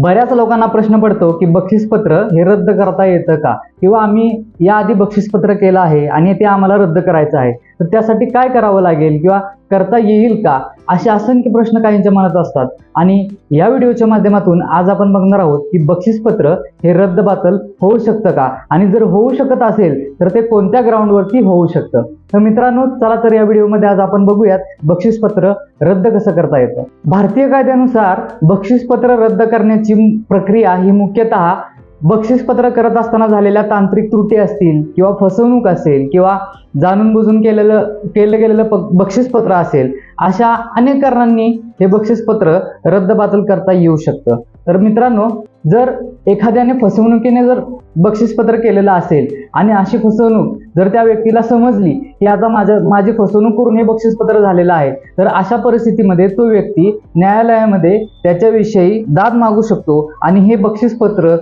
बऱ्याच लोकांना प्रश्न पडतो की बक्षीसपत्र हे रद्द करता येतं का? किंवा आम्ही याआधी बक्षीसपत्र केलं आहे आणि ते आम्हाला रद्द करायचं आहे. तर त्यासाठी काय करावं लागेल किंवा करता येईल का? असे असंख्य प्रश्न काहींच्या मनात असतात. आणि या व्हिडिओच्या माध्यमातून आज आपण बघणार आहोत की बक्षीसपत्र हे रद्दबातल होऊ शकतं का? आणि जर होऊ शकत असेल तर ते कोणत्या ग्राउंडवरती होऊ शकतं? तर मित्रांनो चला तर या व्हिडिओमध्ये आज आपण बघूयात बक्षीसपत्र रद्द कसं करता येतं. भारतीय कायद्यानुसार बक्षीसपत्र रद्द करण्याची प्रक्रिया ही मुख्यतः बक्षीसपत्र करत असताना झालेल्या तांत्रिक त्रुटी असतील किंवा फसवणूक असेल किंवा जाणून बुजून केलेलं केलं गेलेलं प- बक्षीसपत्र असेल अशा अनेक कारणांनी हे बक्षीसपत्र रद्दबातल करता येऊ शकतं. तर मित्रांनो जर एखाद्याने फसवणुकीने जर बक्षीसपत्र केलेलं असेल आणि अशी फसवणूक जर त्या व्यक्तीला समजली की आता माझ्या माझी फसवणूक करून हे बक्षीसपत्र झालेलं आहे तर अशा परिस्थितीमध्ये तो व्यक्ती न्यायालयामध्ये त्याच्याविषयी दाद मागू शकतो आणि हे बक्षीसपत्र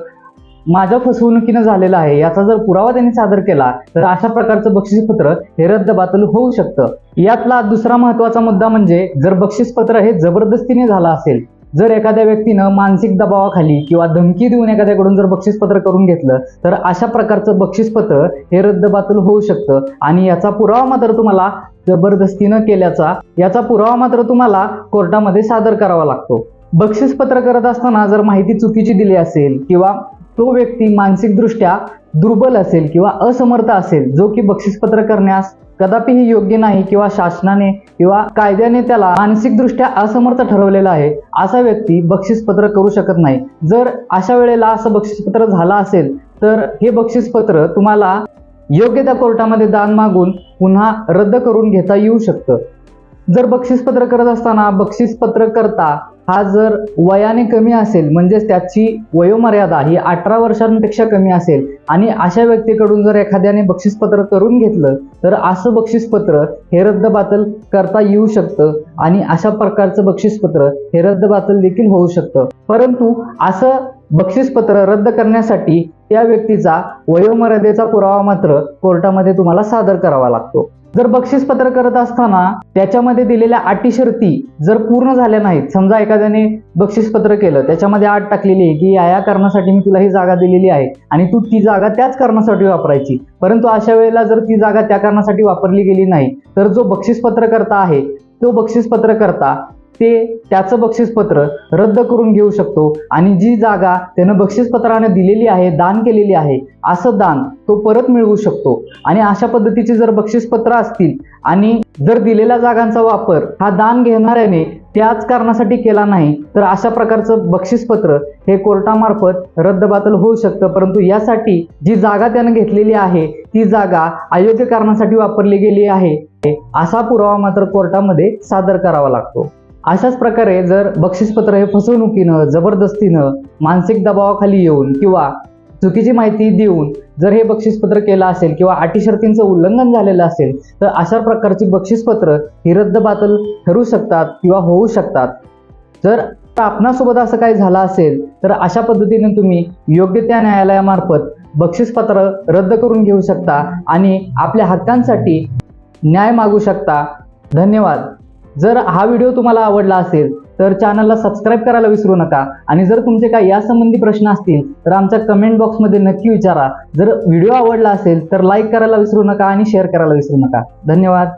माझ्या फसवणुकीनं झालेलं आहे याचा जर पुरावा त्यांनी सादर केला तर अशा प्रकारचं बक्षीसपत्र हे रद्दबातल होऊ शकतं. यातला दुसरा महत्त्वाचा मुद्दा म्हणजे जर बक्षीसपत्र हे जबरदस्तीने झालं असेल जर एखाद्या व्यक्तीनं मानसिक दबावाखाली किंवा धमकी देऊन एखाद्याकडून जर बक्षीसपत्र करून घेतलं तर अशा प्रकारचं बक्षीसपत्र हे रद्दबातल होऊ शकतं. आणि याचा पुरावा मात्र तुम्हाला जबरदस्तीनं केल्याचा याचा पुरावा मात्र तुम्हाला कोर्टामध्ये सादर करावा लागतो. बक्षीसपत्र करत असताना जर माहिती चुकीची दिली असेल किंवा तो व्यक्ती मानसिकदृष्ट्या दुर्बल असेल किंवा असमर्थ असेल जो की बक्षीसपत्र करण्यास कदापिही योग्य नाही किंवा शासनाने किंवा कायद्याने त्याला मानसिकदृष्ट्या असमर्थ ठरवलेला आहे असा व्यक्ती बक्षीसपत्र करू शकत नाही. जर अशा वेळेला असं बक्षीसपत्र झालं असेल तर हे बक्षीसपत्र तुम्हाला योग्य त्या कोर्टामध्ये दान मागून पुन्हा रद्द करून घेता येऊ शकतं. जर बक्षीसपत्र करत असताना बक्षीसपत्र करता हा जर वयाने कमी असेल म्हणजेच त्याची वयोमर्यादा ही अठरा वर्षांपेक्षा कमी असेल आणि अशा व्यक्तीकडून जर एखाद्याने बक्षीसपत्र करून घेतलं तर असं बक्षीसपत्र हे रद्दबातल करता येऊ शकतं आणि अशा प्रकारचं बक्षीसपत्र हे रद्दबातल देखील होऊ शकतं. परंतु असं बक्षीसपत्र रद्द करण्यासाठी त्या व्यक्तीचा वयोमर्यादेचा पुरावा मात्र कोर्टामध्ये तुम्हाला सादर करावा लागतो. जर बक्षीसपत्र करत असताना त्याच्यामध्ये दिलेल्या अटी शर्ती जर पूर्ण झाल्या नाहीत समजा एखाद्याने बक्षीसपत्र केलं त्याच्यामध्ये आट टाकलेली आहे की या या कारणासाठी मी तुला ही जागा दिलेली आहे आणि तू ती जागा त्याच कारणासाठी वापरायची. परंतु अशा वेळेला जर ती जागा त्या कारणासाठी वापरली गेली नाही तर जो बक्षीसपत्र करता आहे तो बक्षीसपत्र करता ते त्याचं बक्षीसपत्र रद्द करून घेऊ शकतो. आणि जी जागा त्यानं बक्षीसपत्राने दिलेली आहे दान केलेली आहे असं दान तो परत मिळवू शकतो. आणि अशा पद्धतीची जर बक्षीसपत्र असतील आणि जर दिलेल्या जागांचा वापर हा दान घेणाऱ्याने त्याच कारणासाठी केला नाही तर अशा प्रकारचं बक्षीसपत्र हे कोर्टामार्फत रद्दबातल होऊ शकतं. परंतु यासाठी जी जागा त्यानं घेतलेली आहे ती जागा अयोग्य कारणासाठी वापरली गेली आहे असा पुरावा मात्र कोर्टामध्ये सादर करावा लागतो. अशाच प्रकारे जर बक्षीसपत्र हे फसवणुकीनं जबरदस्तीनं मानसिक दबावाखाली येऊन किंवा चुकीची माहिती देऊन जर हे बक्षीसपत्र केलं असेल किंवा अटी शर्तींचं उल्लंघन झालेलं असेल तर अशा प्रकारची बक्षीसपत्र ही रद्दबातल ठरू शकतात किंवा होऊ शकतात. जर आपणासोबत असं काही झालं असेल तर अशा पद्धतीने तुम्ही योग्य त्या न्यायालयामार्फत बक्षीसपत्र रद्द करून घेऊ शकता आणि आपल्या हक्कांसाठी न्याय मागू शकता. धन्यवाद. जर हा व्हिडिओ तुम्हाला आवडला असेल तर चॅनलला सबस्क्राईब करायला विसरू नका. आणि जर तुमचे काही यासंबंधी प्रश्न असतील तर आमच्या कमेंट बॉक्समध्ये नक्की विचारा. जर व्हिडिओ आवडला असेल तर लाईक करायला विसरू नका आणि शेअर करायला विसरू नका. धन्यवाद.